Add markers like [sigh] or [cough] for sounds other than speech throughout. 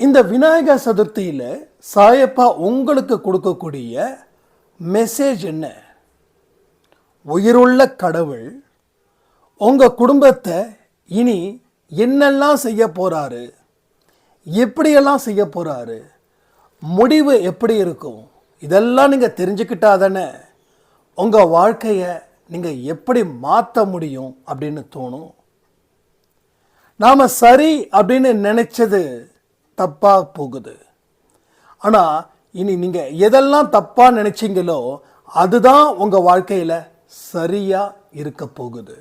இந்த விநாயகர் சதுர்த்தியில் சாயப்பா உங்களுக்கு கொடுக்கக்கூடிய மெசேஜ் என்ன? உயிருள்ள கடவுள் உங்கள் குடும்பத்தை இனி என்னெல்லாம் செய்ய போகிறாரு எப்படியெல்லாம் செய்ய போகிறாரு முடிவு எப்படி இருக்கும்? இதெல்லாம் நீங்கள் தெரிஞ்சுக்கிட்டா தானே உங்கள் வாழ்க்கையை நீங்கள் எப்படி மாற்ற முடியும் அப்படின்னு தோணும். நாம் சரி அப்படின்னு நினச்சது தப்பாக போகுது. ஆனால் இனி நீங்கள் எதெல்லாம் தப்பாக நினச்சிங்களோ அதுதான் உங்கள் வாழ்க்கையில் சரியாக இருக்க போகுது.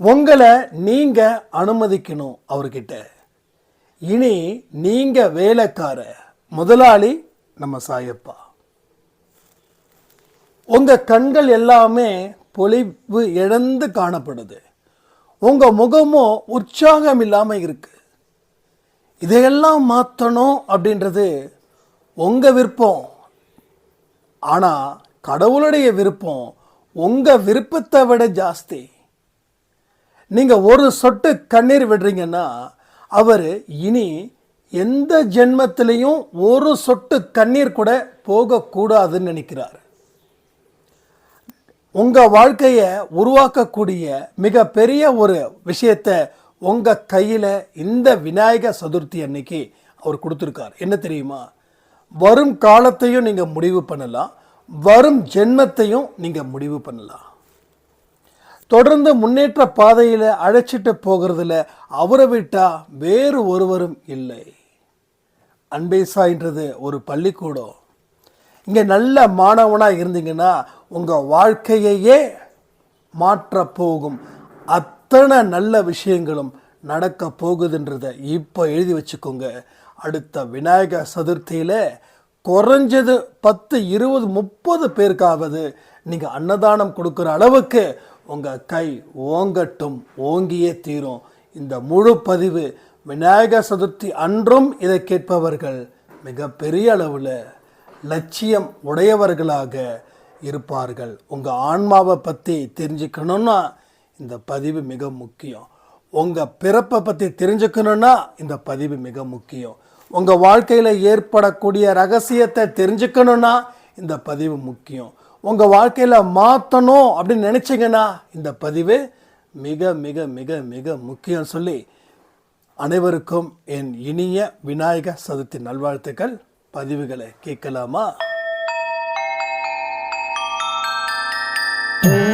உங்களை நீங்கள் அனுமதிக்கணும் அவர்கிட்ட. இனி நீங்கள் வேலைக்கார முதலாளி நம்ம சாயப்பா. உங்கள் கண்கள் எல்லாமே பொலிவு இழந்து காணப்படுது. உங்கள் முகமும் உற்சாகம் இல்லாமல் இருக்குது இதையெல்லாம் மாற்றணும் அப்படின்றது உங்கள் விருப்பம். ஆனால் கடவுளுடைய விருப்பம் உங்கள் விருப்பத்தை விட ஜாஸ்தி. நீங்கள் ஒரு சொட்டு கண்ணீர் விடுறீங்கன்னா அவர் இனி எந்த ஜென்மத்திலையும் ஒரு சொட்டு கண்ணீர் கூட போகக்கூடாதுன்னு நினைக்கிறார். உங்கள் வாழ்க்கையை உருவாக்கக்கூடிய மிகப்பெரிய ஒரு விஷயத்தை உங்கள் கையில் இந்த விநாயகர் சதுர்த்தி அன்னைக்கு அவர் கொடுத்துருக்கார். என்ன தெரியுமா? வரும் காலத்தையும் நீங்கள் முடிவு பண்ணலாம். வரும் ஜென்மத்தையும் நீங்கள் முடிவு பண்ணலாம். தொடர்ந்து முன்னேற்ற பாதையில் அழைச்சிட்டு போகிறதுல அவரை விட்டா வேறு ஒருவரும் இல்லை. அன்பேசாயின்றது ஒரு பள்ளிக்கூடம். இங்கே நல்ல மாணவனாக இருந்தீங்கன்னா உங்கள் வாழ்க்கையையே மாற்றப்போகும் போகும். அத்தனை நல்ல விஷயங்களும் நடக்க போகுதுன்றதை இப்போ எழுதி வச்சுக்கோங்க. அடுத்த விநாயகர் சதுர்த்தியில் குறைஞ்சது பத்து இருபது முப்பது பேருக்காவது நீங்கள் அன்னதானம் கொடுக்குற அளவுக்கு உங்கள் கை ஓங்கட்டும் ஓங்கியே தீரும். இந்த முழு பதிவு விநாயகர் சதுர்த்தி அன்றும் இதை கேட்பவர்கள் மிகப்பெரிய அளவில் லட்சியம் உடையவர்களாக இருப்பார்கள். உங்கள் ஆன்மாவை பற்றி தெரிஞ்சுக்கணுன்னா இந்த பதிவு மிக முக்கியம். உங்கள் பிறப்பை பற்றி தெரிஞ்சுக்கணுன்னா இந்த பதிவு மிக முக்கியம். உங்கள் வாழ்க்கையில் ஏற்படக்கூடிய ரகசியத்தை தெரிஞ்சுக்கணுன்னா இந்த பதிவு முக்கியம். உங்கள் வாழ்க்கையில் மாற்றணும் அப்படின்னு நினச்சிங்கன்னா இந்த பதிவு மிக மிக மிக மிக முக்கியம் சொல்லி அனைவருக்கும் என் இனிய விநாயகர் சதுர்த்தி நல்வாழ்த்துக்கள். பதிவுகளை கேட்கலாமா? ஓம்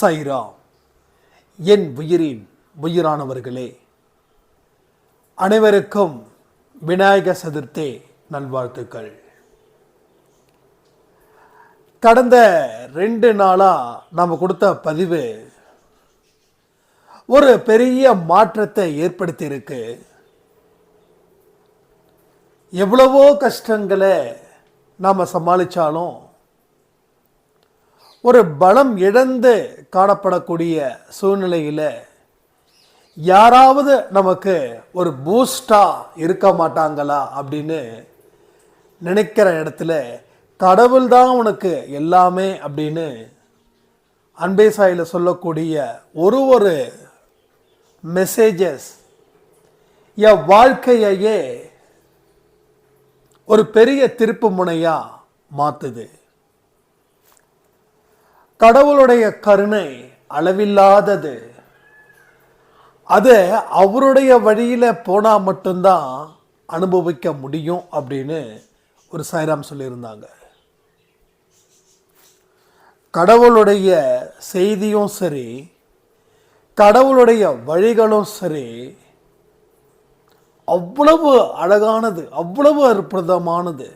சைரா. என் உயிரின் உயிரானவர்களே அனைவருக்கும் விநாயகர் சதுர்த்தி நல்வாழ்த்துக்கள். கடந்த ரெண்டு நாளாக நாம் கொடுத்த பதிவு ஒரு பெரிய மாற்றத்தை ஏற்படுத்தியிருக்கு. எவ்வளவோ கஷ்டங்களை நாம் சமாளித்தாலும் ஒரு பலம் இழந்து காணப்படக்கூடிய சூழ்நிலையில் யாராவது நமக்கு ஒரு பூஸ்டாக இருக்க மாட்டாங்களா அப்படின்னு நினைக்கிற இடத்துல கடவுள் தான் உனக்கு எல்லாமே அப்படின்னு அன்பே சாயில் சொல்லக்கூடிய ஒரு ஒரு மெசேஜஸ் என் வாழ்க்கையையே ஒரு பெரிய திருப்பு முனையாக மாற்றுது கடவுளுடைய கருணை அளவில்லாதது. அதை அவருடைய வழியில் போனால் மட்டும்தான் அனுபவிக்க முடியும் அப்படின்னு ஒரு சாய்ராம் சொல்லியிருந்தாங்க. கடவுளுடைய செய்தியும் சரி கடவுளுடைய வழிகளும் சரி அவ்வளவு அழகானது அவ்வளவு அற்புதமானது.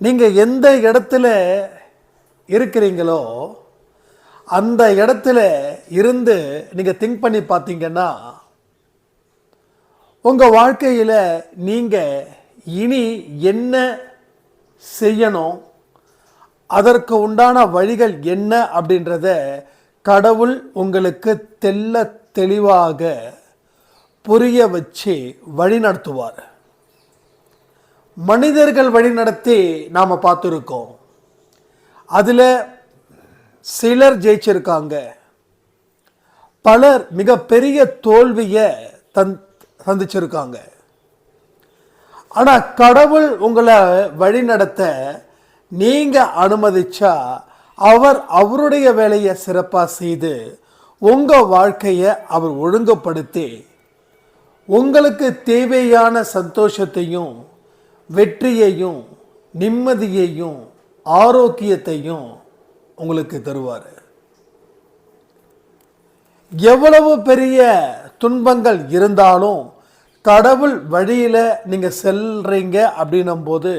நீங்கள் எந்த இடத்துல இருக்கிறீங்களோ அந்த இடத்துல இருந்து நீங்கள் திங்க் பண்ணி பார்த்தீங்கன்னா உங்கள் வாழ்க்கையில் நீங்கள் இனி என்ன செய்யணும் அதற்கு உண்டான வழிகள் என்ன அப்படின்றத கடவுள் உங்களுக்கு தெல்ல தெளிவாக புரிய வச்சு வழி நடத்துவார் மனிதர்கள் வழி நடத்தி நாம் பார்த்துருக்கோம். அதில் சிலர் ஜெயிச்சிருக்காங்க. பலர் மிகப்பெரிய தோல்வியை தந் சந்திச்சிருக்காங்க. ஆனால் கடவுள் உங்களை வழி நடத்த நீங்கள் அனுமதிச்சா அவர் அவருடைய வேலையை சிறப்பாக செய்து உங்கள் வாழ்க்கையை அவர் ஒழுங்குபடுத்தி உங்களுக்கு தேவையான சந்தோஷத்தையும் வெற்றியையும் நிம்மதியையும் ஆரோக்கியத்தையும் உங்களுக்கு தருவார். எவ்வளவு பெரிய துன்பங்கள் இருந்தாலும் கடவுள் வழியில் நீங்கள் செல்றீங்க அப்படின்னும் போது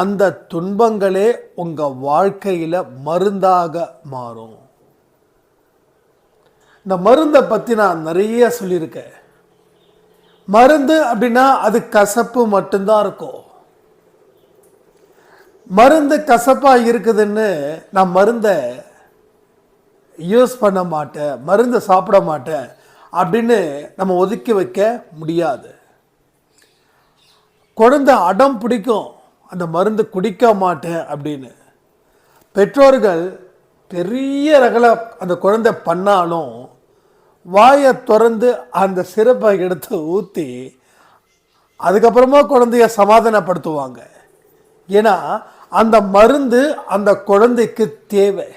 அந்த துன்பங்களே உங்கள் வாழ்க்கையில் மருந்தாக மாறும். இந்த மருந்தை பற்றி நான் நிறைய சொல்லியிருக்கேன். மருந்து அப்படின்னா அது கசப்பு மட்டும்தான் இருக்கும். மருந்து கசப்பாக இருக்குதுன்னு நான் மருந்தை யூஸ் பண்ண மாட்டேன் மருந்து சாப்பிட மாட்டேன் அப்படின்னு நம்ம ஒதுக்கி வைக்க முடியாது. குழந்தை அடம் பிடிக்கும் அந்த மருந்து குடிக்க மாட்டேன் அப்படின்னு. பெற்றோர்கள் பெரிய ரகல அந்த குழந்தை பண்ணாலும் வாயை திறந்து அந்த சிறப்பை எடுத்து ஊற்றி அதுக்கப்புறமா குழந்தைய சமாதானப்படுத்துவாங்க. ஏன்னா அந்த மருந்து அந்த குழந்தைக்கு தேவை.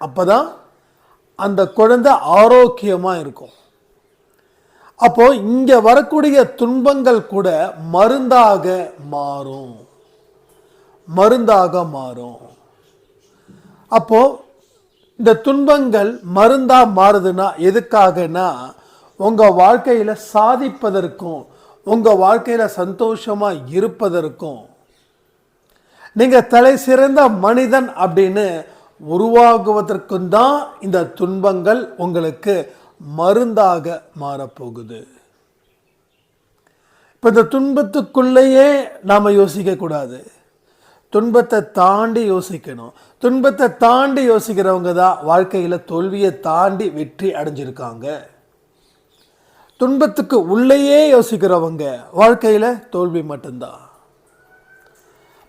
அப்போ தான் அந்த குழந்தை ஆரோக்கியமாக இருக்கும். அப்போ இங்கே வரக்கூடிய துன்பங்கள் கூட மருந்தாக மாறும். மருந்தாக மாறும். அப்போ இந்த துன்பங்கள் மருந்தாக மாறுதுன்னா எதுக்காகனா உங்கள் வாழ்க்கையில் சாதிப்பதற்கும் உங்கள் வாழ்க்கையில் சந்தோஷமாக இருப்பதற்கும் நீங்கள் தலை சிறந்த மனிதன் அப்படின்னு உருவாகுவதற்கும் தான் இந்த துன்பங்கள் உங்களுக்கு மருந்தாக மாறப்போகுது. இப்போ இந்த துன்பத்துக்குள்ளேயே நாம் யோசிக்கக்கூடாது துன்பத்தை தாண்டி யோசிக்கணும். துன்பத்தை தாண்டி யோசிக்கிறவங்க தான் வாழ்க்கையில் தோல்வியை தாண்டி வெற்றி அடைஞ்சிருக்காங்க. துன்பத்துக்கு உள்ளேயே யோசிக்கிறவங்க வாழ்க்கையில் தோல்வி மட்டும்தான்.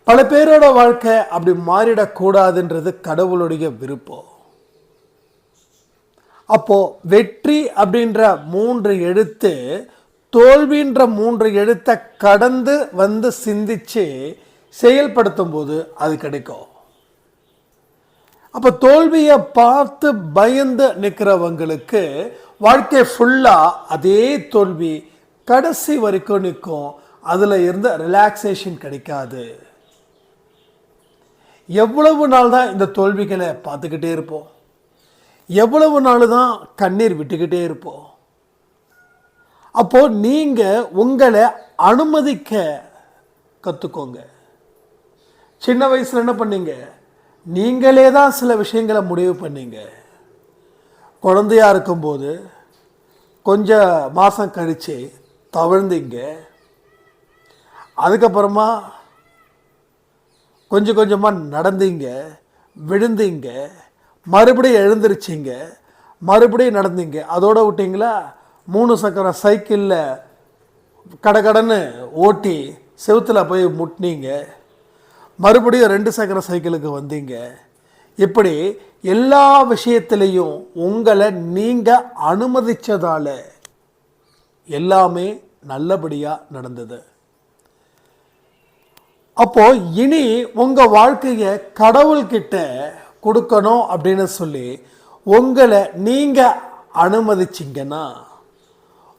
பல பேரோட வாழ்க்கை அப்படி மாறிடக்கூடாதுன்றது கடவுளுடைய விருப்பம். அப்போ வெற்றி அப்படின்ற மூன்று எழுத்து தோல்வின்ற மூன்று எழுத்தை கடந்து வந்து சிந்திச்சு செயல்படுத்தும் போது அது கிடைக்கும். அப்போ தோல்வியை பார்த்து பயந்து நிற்கிறவங்களுக்கு வாழ்க்கை ஃபுல்லாக அதே தோல்வி கடைசி வரைக்கும் நிற்கும். அதில் இருந்து ரிலாக்ஸேஷன் கிடைக்காது. எவ்வளவு நாள் தான் இந்த தோல்விகளை பார்த்துக்கிட்டே இருப்போம். எவ்வளவு நாள் தான் கண்ணீர் விட்டுக்கிட்டே இருப்போம். அப்போது நீங்கள் உங்களை அனுமதிக்க கற்றுக்கோங்க சின்ன வயசில் என்ன பண்ணீங்க? நீங்களே தான் சில விஷயங்களை முடிவு பண்ணீங்க. குழந்தையா இருக்கும்போது கொஞ்சம் மாதம் கழிச்சு தவழ்ந்தீங்க. அதுக்கப்புறமா கொஞ்சம் கொஞ்சமாக நடந்தீங்க விழுந்தீங்க மறுபடியும் எழுந்திருச்சிங்க மறுபடியும் நடந்தீங்க. அதோட விட்டிங்களா? மூணு சக்கர சைக்கிளில் கடகடன்னு ஓட்டி செவுத்துல போய் முட்டினீங்க. மறுபடியும் ரெண்டு சக்கர சைக்கிளுக்கு வந்தீங்க. இப்படி எல்லா விஷயத்திலையும் உங்களை நீங்கள் அனுமதித்ததால் எல்லாமே நல்லபடியாக நடந்தது. அப்போ இனி உங்க வாழ்க்கையை கடவுள்கிட்ட கொடுக்கணும் அப்படின்னு சொல்லி உங்களை நீங்க அனுமதிச்சிங்கன்னா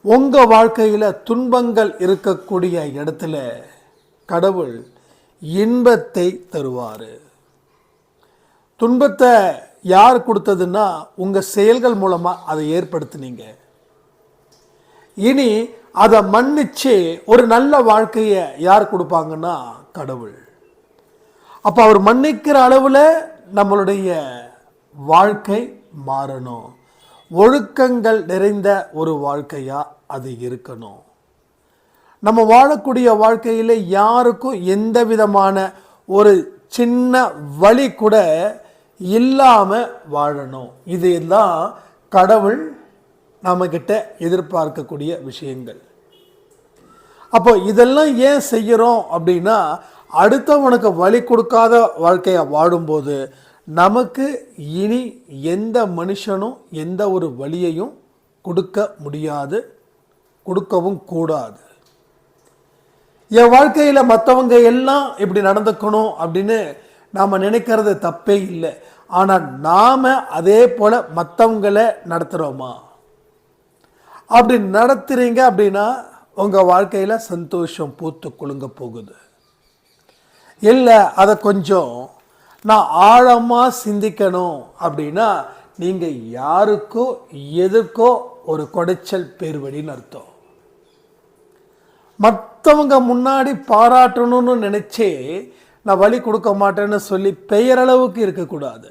உங்கள் வாழ்க்கையில் துன்பங்கள் இருக்கக்கூடிய இடத்துல கடவுள் இன்பத்தை தருவார். துன்பத்தை யார் கொடுத்ததுன்னா உங்கள் செயல்கள் மூலமாக அதை ஏற்படுத்துனீங்க. இனி அதை மன்னிச்சு ஒரு நல்ல வாழ்க்கையை யார் கொடுப்பாங்கன்னா கடவுள். அப்போ அவர் மன்னிக்கிற அளவில் நம்மளுடைய வாழ்க்கை மாறணும். ஒழுக்கங்கள் நிறைந்த ஒரு வாழ்க்கையாக அது இருக்கணும். நம்ம வாழக்கூடிய வாழ்க்கையில் யாருக்கும் எந்த விதமான ஒரு சின்ன வழி கூட இல்லாமல் வாழணும். இது எல்லாம் கடவுள் நம்மக்கிட்ட எதிர்பார்க்கக்கூடிய விஷயங்கள். அப்போ இதெல்லாம் ஏன் செய்கிறோம் அப்படின்னா அடுத்தவனுக்கு வழி கொடுக்காத வாழ்க்கையை வாழும்போது நமக்கு இனி எந்த மனுஷனும் எந்த ஒரு வழியையும் கொடுக்க முடியாது கொடுக்கவும் கூடாது. என் வாழ்க்கையில் மற்றவங்க எல்லாம் இப்படி நடந்துக்கணும் அப்படின்னு நாம் நினைக்கிறது தப்பே இல்லை. ஆனால் நாம் அதே போல் மற்றவங்களை நடத்துகிறோமா அப்படி நடத்துகிறீங்க அப்படின்னா உங்கள் வாழ்க்கையில் சந்தோஷம் பூத்து குலுங்க போகுது. இல்லை அதை கொஞ்சம் நான் ஆழமாக சிந்திக்கணும் அப்படின்னா நீங்கள் யாருக்கோ எதுக்கோ ஒரு குடைச்சல் பேர்வழின்னு அர்த்தம். மற்றவங்க முன்னாடி பாராட்டணும்னு நினச்சே நான் வழி கொடுக்க மாட்டேன்னு சொல்லி பெயரளவுக்கு இருக்கக்கூடாது.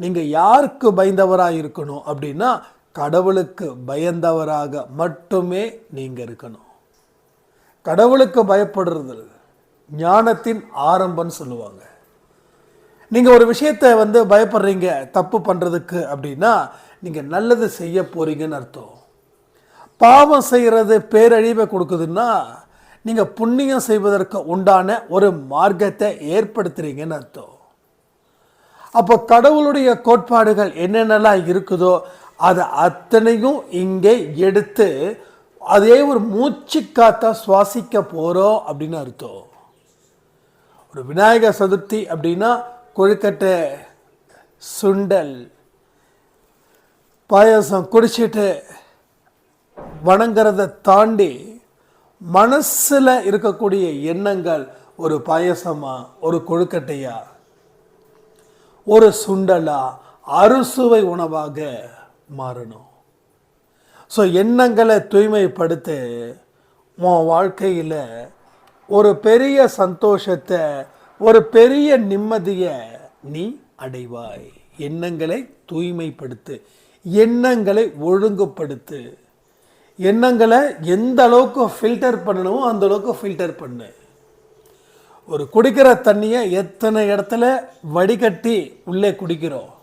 நீங்கள் யாருக்கு பயந்தவராக இருக்கணும் அப்படின்னா கடவுளுக்கு பயந்தவராக மட்டுமே நீங்கள் இருக்கணும். கடவுளுக்கு பயப்படுறது ஞானத்தின் ஆரம்பம்னு சொல்லுவாங்க. நீங்கள் ஒரு விஷயத்தை வந்து பயப்படுறீங்க தப்பு பண்ணுறதுக்கு அப்படின்னா நீங்கள் நல்லது செய்ய போறீங்கன்னு அர்த்தம். பாவம் செய்கிறது பேரழிவை கொடுக்குதுன்னா நீங்கள் புண்ணியம் செய்வதற்கு உண்டான ஒரு மார்க்கத்தை ஏற்படுத்துறீங்கன்னு அர்த்தம். அப்போ கடவுளுடைய கோட்பாடுகள் என்னென்னலாம் இருக்குதோ அதை அத்தனையும் இங்கே எடுத்து அதே ஒரு மூச்சு காத்தா சுவாசிக்க போகிறோம் அப்படின்னு அர்த்தம். ஒரு விநாயகர் சதுர்த்தி அப்படின்னா கொழுக்கட்டை சுண்டல் பாயசம் குடிச்சிட்டு வணங்குறத தாண்டி மனசில் இருக்கக்கூடிய எண்ணங்கள் ஒரு பாயசமா ஒரு கொழுக்கட்டையா ஒரு சுண்டலா அறுசுவை உணவாக மாறணும். ஸோ எண்ணங்களை தூய்மைப்படுத்த உன் வாழ்க்கையில் ஒரு பெரிய சந்தோஷத்தை ஒரு பெரிய நிம்மதியை நீ அடைவாய். எண்ணங்களை தூய்மைப்படுத்து. எண்ணங்களை ஒழுங்குபடுத்து. எண்ணங்களை எந்த அளவுக்கு ஃபில்டர் பண்ணணுமோ அந்த அளவுக்கு ஃபில்டர் பண்ணு. ஒரு குடிக்கிற தண்ணியை எத்தனை இடத்துல வடிகட்டி உள்ளே குடிக்கிறோம்?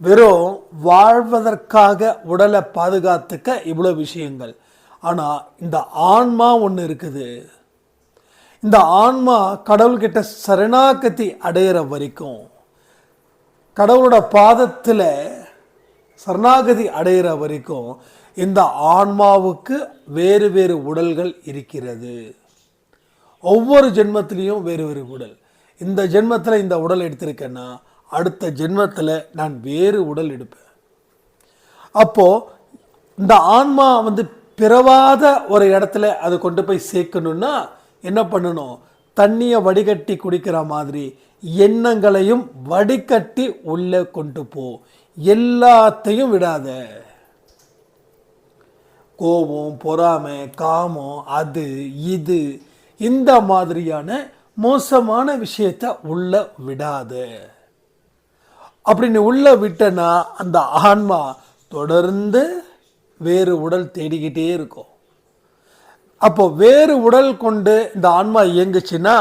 வெறும் வாழ்வதற்காக உடலை பாதுகாத்துக்க இவ்வளோ விஷயங்கள். ஆனால் இந்த ஆன்மா ஒன்று இருக்குது. இந்த ஆன்மா கடவுள்கிட்ட சரணாகதி அடையிற வரைக்கும் கடவுளோட பாதத்தில் சரணாகதி அடையிற வரைக்கும் இந்த ஆன்மாவுக்கு வேறு வேறு உடல்கள் இருக்கிறது. ஒவ்வொரு ஜென்மத்திலையும் வேறு வேறு உடல். இந்த ஜென்மத்தில் இந்த உடல் எடுத்திருக்கேன்னா அடுத்த ஜென்மத்தில் நான் வேறு உடல் எடுப்பேன். அப்போது இந்த ஆன்மா வந்து பிறவாத ஒரு இடத்துல அதை கொண்டு போய் சேர்க்கணுன்னா என்ன பண்ணணும்? தண்ணியை வடிகட்டி குடிக்கிற மாதிரி எண்ணங்களையும் வடிகட்டி உள்ளே கொண்டு போ. எல்லாத்தையும் விடாத. கோபம் பொறாமை காமம் அது இது இந்த மாதிரியான மோசமான விஷயத்தை உள்ள விடாது. அப்படின்னு உள்ளே விட்டனா அந்த ஆன்மா தொடர்ந்து வேறு உடல் தேடிக்கிட்டே இருக்கும். அப்போ வேறு உடல் கொண்டு இந்த ஆன்மா இயங்குச்சுன்னா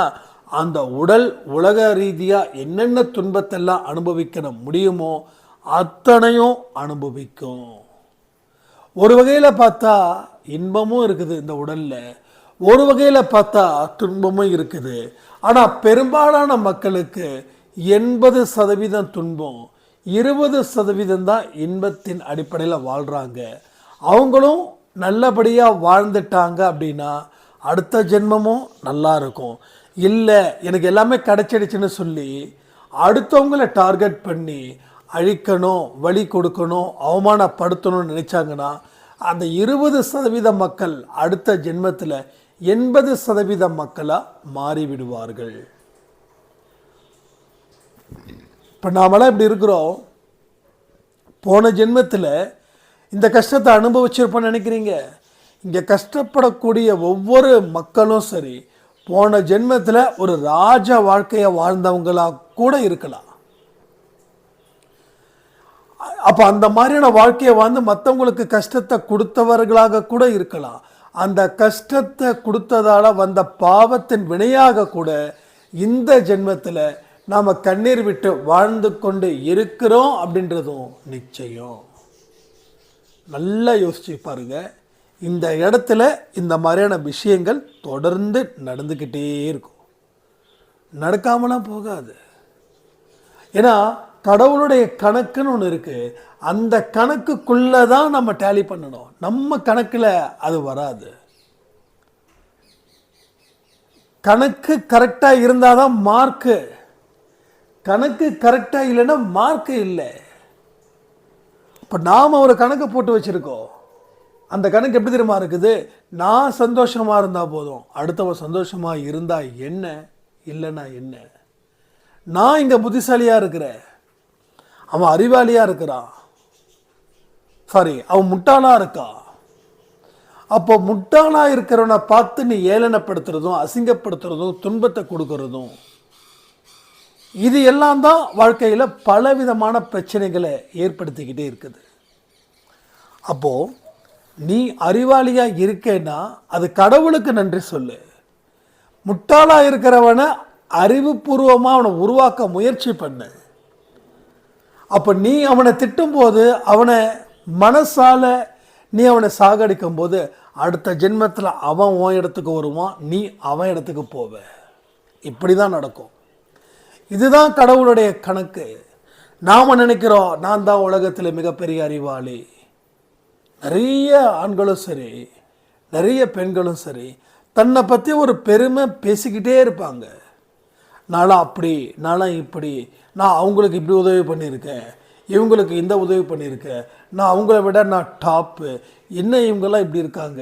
அந்த உடல் உலக ரீதியாக என்னென்ன துன்பத்தெல்லாம் அனுபவிக்க முடியுமோ அத்தனையும் அனுபவிக்கும். ஒரு வகையில் பார்த்தா இன்பமும் இருக்குது இந்த உடலில். ஒரு வகையில் பார்த்தா துன்பமும் இருக்குது. ஆனால் பெரும்பாலான மக்களுக்கு எண்பது சதவீதம் துன்பம் இருபது சதவீதம் தான் இன்பத்தின் அடிப்படையில் வாழ்கிறாங்க அவங்களும் நல்லபடியாக வாழ்ந்துட்டாங்க அப்படின்னா அடுத்த ஜென்மமும் நல்லா இருக்கும். இல்லை எனக்கு எல்லாமே கிடச்சிடுச்சுன்னு சொல்லி அடுத்தவங்கள டார்கெட் பண்ணி அழிக்கணும் வழி கொடுக்கணும் அவமானப்படுத்தணும்னு நினச்சாங்கன்னா அந்த இருபது சதவீத மக்கள் அடுத்த ஜென்மத்தில் எண்பது சதவீத மக்களாக மாறிவிடுவார்கள். இப்போ நாமெல்லாம் இப்படி இருக்கிறோம். போன ஜென்மத்தில் இந்த கஷ்டத்தை அனுபவிச்சிருப்போன்னு நினைக்கிறீங்க? இங்கே கஷ்டப்படக்கூடிய ஒவ்வொரு மக்களும் சரி போன ஜென்மத்தில் ஒரு ராஜ வாழ்க்கையை வாழ்ந்தவங்களாக கூட இருக்கலாம். அப்போ அந்த மாதிரியான வாழ்க்கையை வாழ்ந்து மற்றவங்களுக்கு கஷ்டத்தை கொடுத்தவர்களாக கூட இருக்கலாம். அந்த கஷ்டத்தை கொடுத்ததால் வந்த பாவத்தின் வினையாக கூட இந்த ஜென்மத்தில் நாம் கண்ணீர் விட்டு வாழ்ந்து கொண்டு இருக்கிறோம் அப்படின்றதும் நிச்சயம். நல்லா யோசிச்சு பாருங்க. இந்த இடத்துல இந்த மாதிரியான விஷயங்கள் தொடர்ந்து நடந்துக்கிட்டே இருக்கும். நடக்காமலாம் போகாது. ஏன்னா கடவுளுடைய கணக்குன்னு ஒன்று இருக்குது அந்த கணக்குக்குள்ளே தான் நம்ம டேலி பண்ணணும். நம்ம கணக்கில் அது வராது. கணக்கு கரெக்டாக இருந்தால் தான் மார்க்கு கணக்கு கரெக்டாக இல்லைன்னா மார்க்கு இல்லை. இப்போ நாம் ஒரு கணக்கு போட்டு வச்சுருக்கோம். அந்த கணக்கு எப்படி தெரியுமா இருக்குது? நான் சந்தோஷமாக இருந்தால் போதும். அடுத்தவன் சந்தோஷமாக இருந்தால் என்ன? இல்லைன்னா என்ன? நான் இங்கே புத்திசாலியாக இருக்கிறேன் அவன் அறிவாளியாக இருக்கிறான். சாரி அவன் முட்டாளாக இருக்கா? அப்போ முட்டாளாக இருக்கிறவனை பார்த்து நீ ஏளனப்படுத்துறதும் அசிங்கப்படுத்துறதும் துன்பத்தை கொடுக்கறதும் இது எல்லாம் தான் வாழ்க்கையில் பலவிதமான பிரச்சனைகளை ஏற்படுத்திக்கிட்டே இருக்குது. அப்போது நீ அறிவாளியாக இருக்கேன்னா அது கடவுளுக்கு நன்றி சொல்லு. முட்டாளாக இருக்கிறவனை அறிவுபூர்வமாக அவனை உருவாக்க முயற்சி பண்ணு. அப்போ நீ அவனை திட்டும்போது அவனை மனசால் நீ அவனை சாகடிக்கும் போது அடுத்த ஜென்மத்தில் அவன் உன் இடத்துக்கு வருவான் நீ அவன் இடத்துக்கு போவ. இப்படி தான் நடக்கும். இதுதான் கடவுளுடைய கணக்கு. நாம் நினைக்கிறோம் நான் தான் உலகத்தில் மிகப்பெரிய அறிவாளி. நிறைய ஆண்களும் சரி நிறைய பெண்களும் சரி தன்னை பற்றி ஒரு பெருமை பேசிக்கிட்டே இருப்பாங்க. நான்லாம் அப்படி நான்லாம் இப்படி நான் அவங்களுக்கு இப்படி உதவி பண்ணியிருக்கேன் இவங்களுக்கு இந்த உதவி பண்ணியிருக்கேன் நான் அவங்கள விட நான் டாப்பு என்ன இவங்கெல்லாம் இப்படி இருக்காங்க?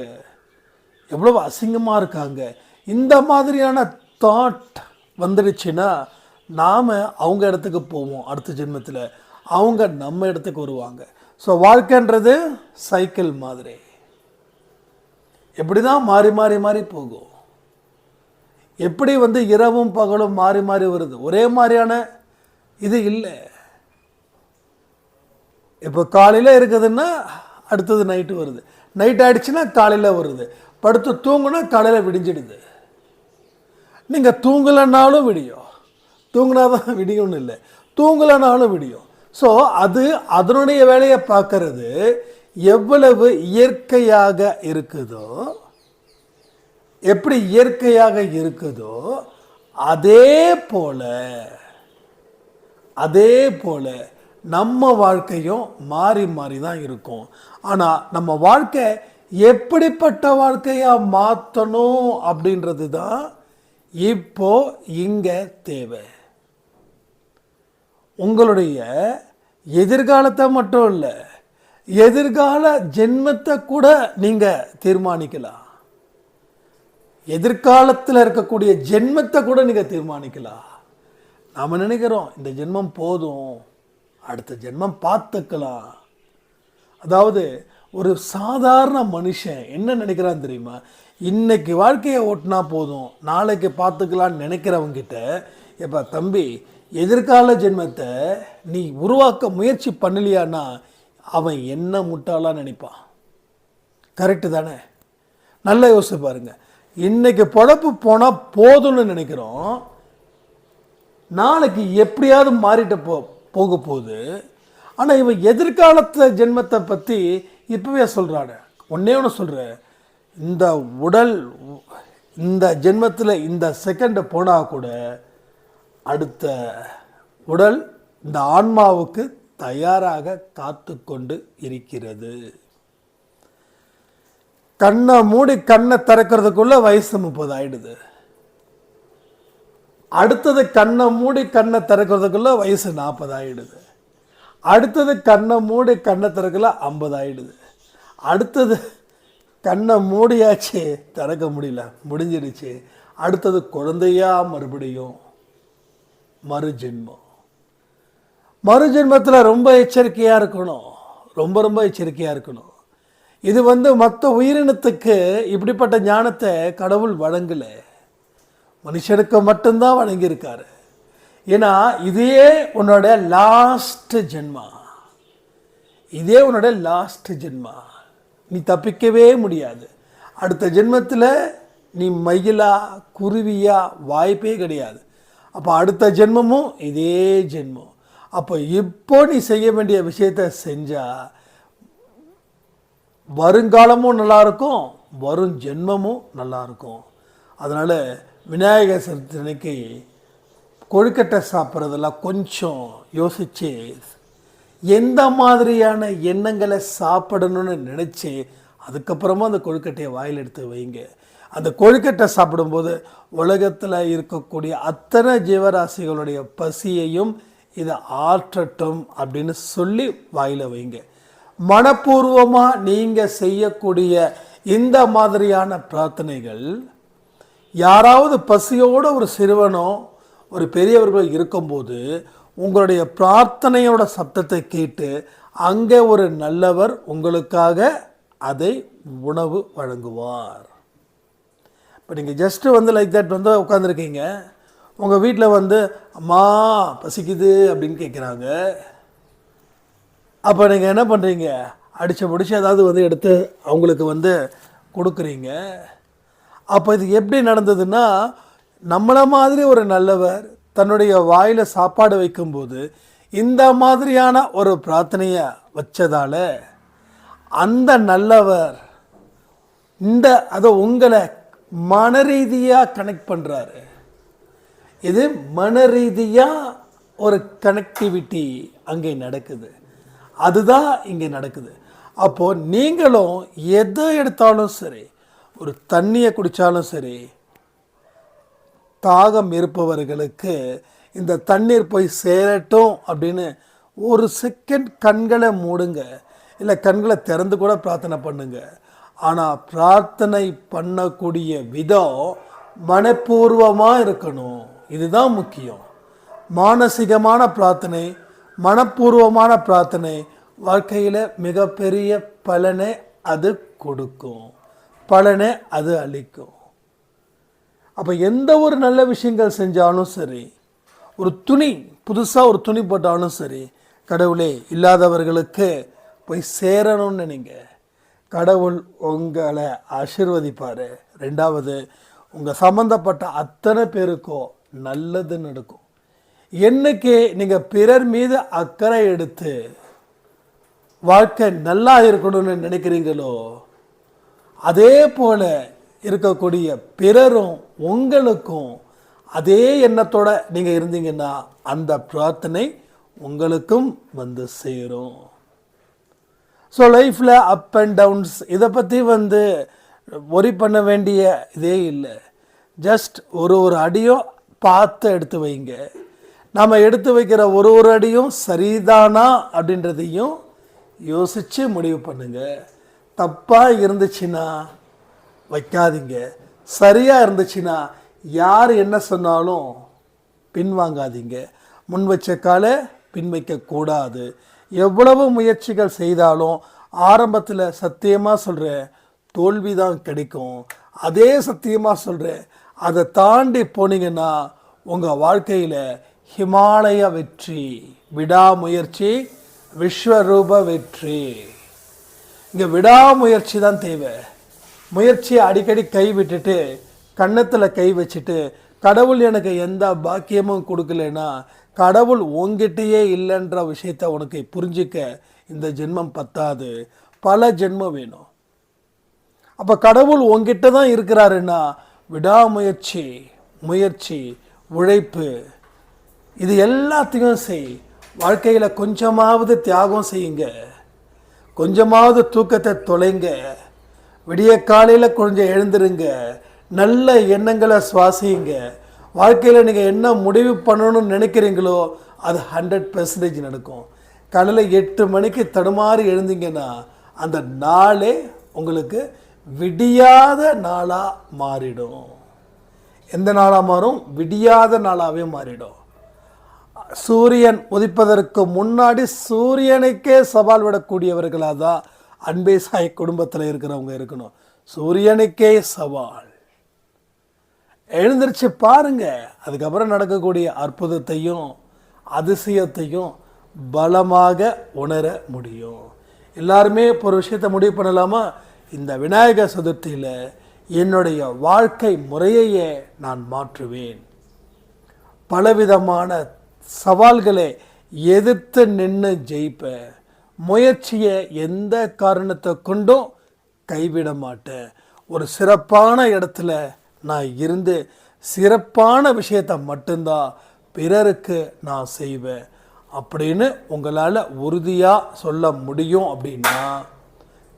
எவ்வளவு அசிங்கமாக இருக்காங்க? இந்த மாதிரியான தாட் வந்துடுச்சுன்னா நாம் அவங்க இடத்துக்கு போவோம் அடுத்த ஜென்மத்தில். அவங்க நம்ம இடத்துக்கு வருவாங்க. ஸோ வாழ்க்கைன்றது சைக்கிள் மாதிரி. எப்படி தான் மாறி மாறி மாறி போகும். எப்படி வந்து இரவும் பகலும் மாறி மாறி வருது? ஒரே மாதிரியான இது இல்லை. இப்போ காலையில் இருக்குதுன்னா அடுத்தது நைட்டு வருது. நைட் ஆகிடுச்சுன்னா காலையில் வருது. படுத்து தூங்குனா காலையில் விடிஞ்சிடுது. நீங்கள் தூங்கலைன்னாலும் விடியும். தூங்கினா தான் [laughs] விடியும்னு இல்லை. தூங்கலைனாலும் விடியும். ஸோ அது அதனுடைய வேலையை பார்க்கறது எவ்வளவு இயற்கையாக இருக்குதோ எப்படி இயற்கையாக இருக்குதோ அதே போல அதே போல நம்ம வாழ்க்கையும் மாறி மாறி தான் இருக்கும். ஆனால் நம்ம வாழ்க்கை எப்படிப்பட்ட வாழ்க்கையாக மாற்றணும் அப்படின்றது தான் இப்போ இங்கே தேவை. உங்களுடைய எதிர்காலத்தை மட்டும் இல்லை எதிர்கால ஜென்மத்தை கூட நீங்கள் தீர்மானிக்கலாம். எதிர்காலத்தில் இருக்கக்கூடிய ஜென்மத்தை கூட நீங்கள் தீர்மானிக்கலாம். நாம் நினைக்கிறோம் இந்த ஜென்மம் போதும் அடுத்த ஜென்மம் பார்த்துக்கலாம். அதாவது ஒரு சாதாரண மனுஷன் என்ன நினைக்கிறான் தெரியுமா? இன்னைக்கு வாழ்க்கையை ஓட்டினா போதும் நாளைக்கு பார்த்துக்கலான்னு நினைக்கிறவங்கிட்ட இப்போ தம்பி எதிர்கால ஜென்மத்தை நீ உருவாக்க முயற்சி பண்ணலையான்னா அவன் என்ன முட்டாளாக நினைப்பான்? கரெக்டு தானே? நல்லா யோசிச்சு பாருங்க. இன்னைக்கு பொழப்பு போனால் போதும்னு நினைக்கிறோம். நாளைக்கு எப்படியாவது மாறிட்டு போ போக போகுது. ஆனால் இவன் எதிர்காலத்து ஜென்மத்தை பற்றி இப்போவே சொல்கிறாடு ஒன்றே ஒன்று சொல்கிறேன் இந்த உடல் இந்த ஜென்மத்தில் இந்த செகண்டு போனால் கூட அடுத்த உடல் இந்த ஆன்மாவுக்கு தயாராக காத்து கொண்டு இருக்கிறது. கண்ணை மூடி கண்ணை திறக்கிறதுக்குள்ள வயசு முப்பது ஆயிடுது. அடுத்தது கண்ணை மூடி கண்ணை திறக்கிறதுக்குள்ள வயசு நாற்பது ஆயிடுது. அடுத்தது கண்ணை மூடி கண்ணை திறக்கல ஐம்பது ஆயிடுது. அடுத்தது கண்ணை மூடியாச்சு திறக்க முடியல முடிஞ்சிடுச்சு அடுத்தது குழந்தையா மறுபடியும் மறுஜென்மம். மறுஜென்மத்தில் ரொம்ப எச்சரிக்கையாக இருக்கணும். ரொம்ப ரொம்ப எச்சரிக்கையாக இருக்கணும். இது வந்து மற்ற உயிரினத்துக்கு இப்படிப்பட்ட ஞானத்தை கடவுள் வழங்கலை. மனுஷனுக்கு மட்டும்தான் வழங்கியிருக்காரு. ஏன்னா இதே உன்னோட லாஸ்ட் ஜென்மா. இதே உன்னோட லாஸ்ட் ஜென்மா. நீ தப்பிக்கவே முடியாது. அடுத்த ஜென்மத்தில் நீ மயிலா குருவியா வாய்ப்பே கிடையாது. அப்போ அடுத்த ஜென்மமும் இதே ஜென்மம். அப்போ இப்போ நீ செய்ய வேண்டிய விஷயத்தை செஞ்சால் வருங்காலமும் நல்லா இருக்கும் வரும் ஜென்மமும் நல்லா இருக்கும் அதனால் விநாயகர் சதுர்த்தினைக்கு கொழுக்கட்டை சாப்பிட்றதெல்லாம் கொஞ்சம் யோசித்து எந்த மாதிரியான எண்ணங்களை சாப்பிடணும்னு நினச்சி அதுக்கப்புறமா அந்த கொழுக்கட்டையை வாயில் எடுத்து வைங்க. அந்த கொழுக்கட்டை சாப்பிடும்போது உலகத்தில் இருக்கக்கூடிய அத்தனை ஜீவராசிகளுடைய பசியையும் இதை ஆற்றட்டும் அப்படின்னு சொல்லி வாயில் வைங்க. மனப்பூர்வமாக நீங்கள் செய்யக்கூடிய இந்த மாதிரியான பிரார்த்தனைகள் யாராவது பசியோடு ஒரு சிறுவனோ ஒரு பெரியவர்களோ இருக்கும்போது உங்களுடைய பிரார்த்தனையோட சப்தத்தை கேட்டு அங்கே ஒரு நல்லவர் உங்களுக்காக அதை உணவு வழங்குவார். இப்போ நீங்கள் ஜஸ்ட்டு வந்து லைக் தட் வந்து உட்காந்துருக்கீங்க உங்கள் வீட்டில் வந்து அம்மா பசிக்குது அப்படின்னு கேட்குறாங்க அப்போ நீங்கள் என்ன பண்ணுறீங்க அடித்து பிடிச்சி ஏதாவது வந்து எடுத்து அவங்களுக்கு வந்து கொடுக்குறீங்க. அப்போ இது எப்படி நடந்ததுன்னா நம்மளை மாதிரி ஒரு நல்லவர் தன்னுடைய வாயில் சாப்பாடு வைக்கும்போது இந்த மாதிரியான ஒரு பிரார்த்தனையை வச்சதால் அந்த நல்லவர் இந்த அதை உங்களை மன ரீதியாக கனெக்ட் பண்ணுறாரு இது மன ரீதியாக ஒரு கனெக்டிவிட்டி அங்கே நடக்குது. அதுதான் இங்கே நடக்குது. அப்போது நீங்களும் எதை எடுத்தாலும் சரி ஒரு தண்ணியை குடித்தாலும் சரி தாகம் இருப்பவர்களுக்கு இந்த தண்ணீர் போய் சேரட்டும் அப்படின்னு ஒரு செகண்ட் கண்களை மூடுங்க. இல்லை கண்களை திறந்து கூட பிரார்த்தனை பண்ணுங்கள் ஆனால் பிரார்த்தனை பண்ணக்கூடிய விதம் மனப்பூர்வமாக இருக்கணும். இதுதான் முக்கியம். மானசீகமான பிரார்த்தனை மனப்பூர்வமான பிரார்த்தனை வாழ்க்கையில் மிகப்பெரிய பலனை அது கொடுக்கும். பலனை அது அளிக்கும். அப்போ எந்த ஒரு நல்ல விஷயங்கள் செஞ்சாலும் சரி ஒரு துணி புதுசாக ஒரு துணி போட்டாலும் சரி கடவுளே இல்லாதவர்களுக்கு போய் சேரணும்னு நினைங்க கடவுள் உங்களை ஆசிர்வதிப்பார். ரெண்டாவது உங்கள் சம்மந்தப்பட்ட அத்தனை பேருக்கும் நல்லது நடக்கும். என்னைக்கு நீங்கள் பிறர் மீது அக்கறை எடுத்து வாழ்க்கை நல்லா இருக்கணும்னு நினைக்கிறீங்களோ அதே போல் இருக்கக்கூடிய பிறரும் உங்களுக்கும் அதே எண்ணத்தோடு நீங்கள் இருந்தீங்கன்னா அந்த பிரார்த்தனை உங்களுக்கும் வந்து சேரும். ஸோ லைஃப்பில் அப் அண்ட் டவுன்ஸ் இதை பற்றி வந்து ஒரி பண்ண வேண்டிய இதே இல்லை. ஜஸ்ட் ஒரு ஒரு அடியும் பார்த்து எடுத்து வைங்க. நம்ம எடுத்து வைக்கிற ஒரு ஒரு அடியும் சரிதானா அப்படின்றதையும் யோசித்து முடிவு பண்ணுங்க. தப்பாக இருந்துச்சுன்னா வைக்காதீங்க. சரியாக இருந்துச்சுன்னா யார் என்ன சொன்னாலும் பின்வாங்காதீங்க. முன் வச்ச காலை பின் வைக்கக்கூடாது. எவ்வளவு முயற்சிகள் செய்தாலும் ஆரம்பத்தில் சத்தியமாக சொல்கிறேன் தோல்வி தான் கிடைக்கும். அதே சத்தியமாக சொல்கிறேன் அதை தாண்டி போனீங்கன்னா உங்கள் வாழ்க்கையில் ஹிமாலய வெற்றி விடாமுயற்சி விஸ்வரூப வெற்றி. இங்கே விடாமுயற்சி தான் தேவை. முயற்சியை அடிக்கடி கை விட்டுட்டு கன்னத்தில் கை வச்சுட்டு கடவுள் எனக்கு எந்த பாக்கியமும் கொடுக்கலனா கடவுள் உங்ககிட்டயே இல்லைன்ற விஷயத்த உனக்கு புரிஞ்சிக்க இந்த ஜென்மம் பத்தாது. பல ஜென்மம் வேணும். அப்போ கடவுள் உங்ககிட்ட தான் இருக்கிறாருன்னா விடாமுயற்சி முயற்சி உழைப்பு இது எல்லாத்தையும் செய். வாழ்க்கையில் கொஞ்சமாவது தியாகம் செய்யுங்க. கொஞ்சமாவது தூக்கத்தை தொலைங்க. விடிய காலையில் கொஞ்சம் எழுந்துருங்க. நல்ல எண்ணங்களை சுவாசியுங்க வாழ்க்கையில் நீங்கள் என்ன முடிவு பண்ணணும்னு நினைக்கிறீங்களோ அது ஹண்ட்ரட் பெர்சன்டேஜ் நடக்கும். காலையில் எட்டு மணிக்கு தடுமாறி எழுந்தீங்கன்னா அந்த நாளே உங்களுக்கு விடியாத நாளாக மாறிடும். எந்த நாளாக மாறும்? விடியாத நாளாகவே மாறிடும். சூரியன் உதிப்பதற்கு முன்னாடி சூரியனுக்கே சவால் விடக்கூடியவர்களாக தான் அன்பே சாய் குடும்பத்தில் இருக்கிறவங்க இருக்கணும். சூரியனுக்கே சவால். எழுந்திருச்சு பாருங்க. அதுக்கப்புறம் நடக்கக்கூடிய அற்புதத்தையும் அதிசயத்தையும் பலமாக உணர முடியும். எல்லாருமே இப்போ ஒரு விஷயத்தை முடிவு பண்ணலாமா? இந்த விநாயகர் சதுர்த்தியில் என்னுடைய வாழ்க்கை முறையையே நான் மாற்றுவேன். பலவிதமான சவால்களை எதிர்த்து நின்று ஜெயிப்பேன் முயற்சியை எந்த காரணத்தை கொண்டும் கைவிட மாட்டேன். ஒரு சிறப்பான இடத்துல நான் இருந்து சிறப்பான விஷயத்தை மட்டும்தான் பிறருக்கு நான் செய்வேன். அப்படின்னு உங்களால் உறுதியாக சொல்ல முடியும் அப்படின்னா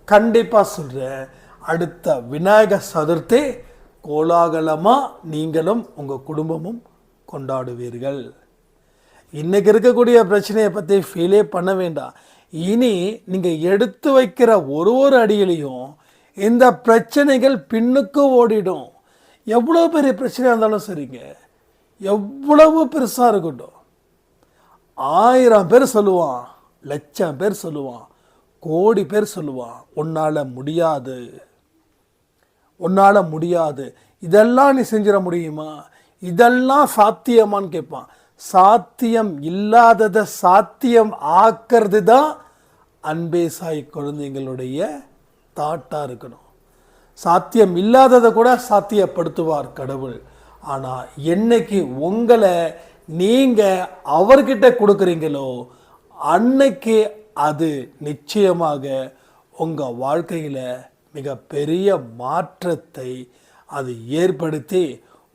கண்டிப்பாக சொல்கிறேன் அடுத்த விநாயகர் சதுர்த்தி கோலாகலமாக நீங்களும் உங்கள் குடும்பமும் கொண்டாடுவீர்கள். இன்றைக்கி இருக்கக்கூடிய பிரச்சனையை பற்றி ஃபீலே பண்ண வேண்டாம். இனி நீங்கள் எடுத்து வைக்கிற ஒரு ஒரு அடியிலையும் இந்த பிரச்சனைகள் பின்னுக்கு ஓடிடும். எவ்வளோ பெரிய பிரச்சனையாக இருந்தாலும் சரிங்க. எவ்வளவு பெருசாக இருக்கட்டும். ஆயிரம் பேர் சொல்லுவான் லட்சம் பேர் சொல்லுவான் கோடி பேர் சொல்லுவான் உன்னால் முடியாது. உன்னால் முடியாது. இதெல்லாம் நீ செஞ்சிட முடியுமா? இதெல்லாம் சாத்தியமான்னு கேட்பான். சாத்தியம் இல்லாததை சாத்தியம் ஆக்கிறது தான் அன்பே சாய் குழந்தைங்களுடைய தாட்டாக இருக்கணும். சாத்தியம் இல்லாததை கூட சாத்தியப்படுத்துவார் கடவுள். ஆனால் என்னைக்கு உங்களை நீங்கள் அவர்கிட்ட கொடுக்குறீங்களோ அன்னைக்கு அது நிச்சயமாக உங்கள் வாழ்க்கையில் மிகப்பெரிய மாற்றத்தை அது ஏற்படுத்தி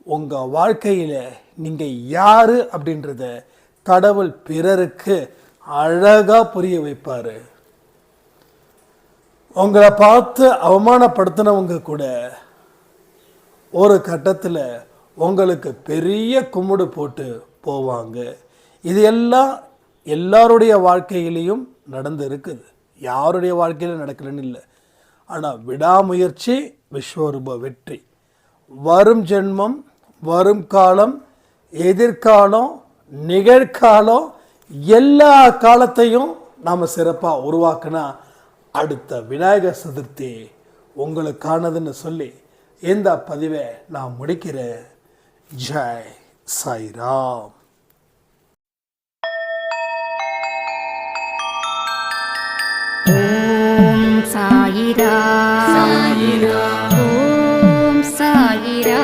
உங்கள் வாழ்க்கையில் நீங்கள் யார் அப்படின்றத கடவுள் பிறருக்கு அழகாக புரிய வைப்பார். உங்களை பார்த்து அவமானப்படுத்தினவங்க கூட ஒரு கட்டத்தில் உங்களுக்கு பெரிய கும்பிடு போட்டு போவாங்க. இது எல்லாம் எல்லாருடைய வாழ்க்கையிலையும் நடந்து இருக்குது. யாருடைய வாழ்க்கையிலும் நடக்கலன்னு இல்லை. ஆனால் விடாமுயற்சி விஸ்வரூப வெற்றி. வரும் ஜென்மம் வரும் காலம் எதிர்காலம் நிகழ்காலம் எல்லா காலத்தையும் நாம் சிறப்பாக உருவாக்குனா அடுத்த விநாயகர் சதுர்த்தி உங்களுக்கானதுன்னு சொல்லி இந்த பதிவை நான் முடிக்கிறேன் ஜெய் சாய்ராம். சாயிரா சாயிரா